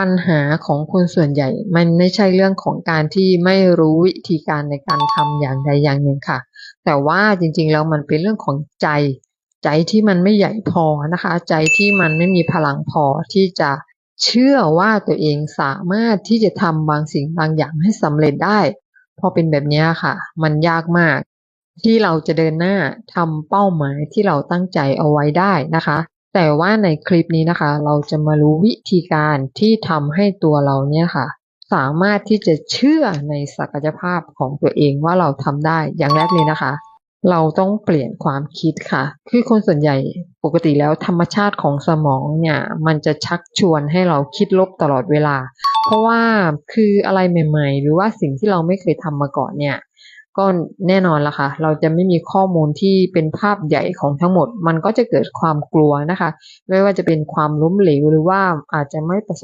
ปัญหาของคนส่วนใหญ่ มันไม่ใช่เรื่องของการที่ไม่รู้วิธีการในการทำอย่างใดอย่างหนึ่งค่ะ แต่ว่าจริงๆแล้วมันเป็นเรื่องของใจ ใจที่มันไม่ใหญ่พอนะคะ ใจที่มันไม่มีพลังพอที่จะเชื่อว่าตัวเองสามารถที่จะทำบางสิ่งบางอย่างให้สำเร็จได้ พอเป็นแบบนี้ค่ะ มันยากมาก ที่เราจะเดินหน้าทำเป้าหมายที่เราตั้งใจเอาไว้ได้นะคะ แต่ว่าในคลิปนี้นะคะ เราจะมารู้วิธีการที่ทำให้ตัวเราเนี่ยค่ะ สามารถที่จะเชื่อในศักยภาพของตัวเองว่าเราทำได้อย่างแรกเลยนะคะ เราต้องเปลี่ยนความคิดค่ะ คือคนส่วนใหญ่ปกติแล้วธรรมชาติของสมองเนี่ยมันจะชักชวนให้เราคิดลบตลอดเวลา เพราะว่าคืออะไรใหม่ ๆ หรือว่าสิ่งที่เราไม่เคยทำมาก่อนเนี่ย ก็แน่นอนละค่ะ เราจะไม่มีข้อมูลที่เป็นภาพใหญ่ของทั้งหมด มันก็จะเกิดความกลัวนะคะ ไม่ว่าจะเป็นความล้มเหลวหรือว่าอาจจะไม่ประสบ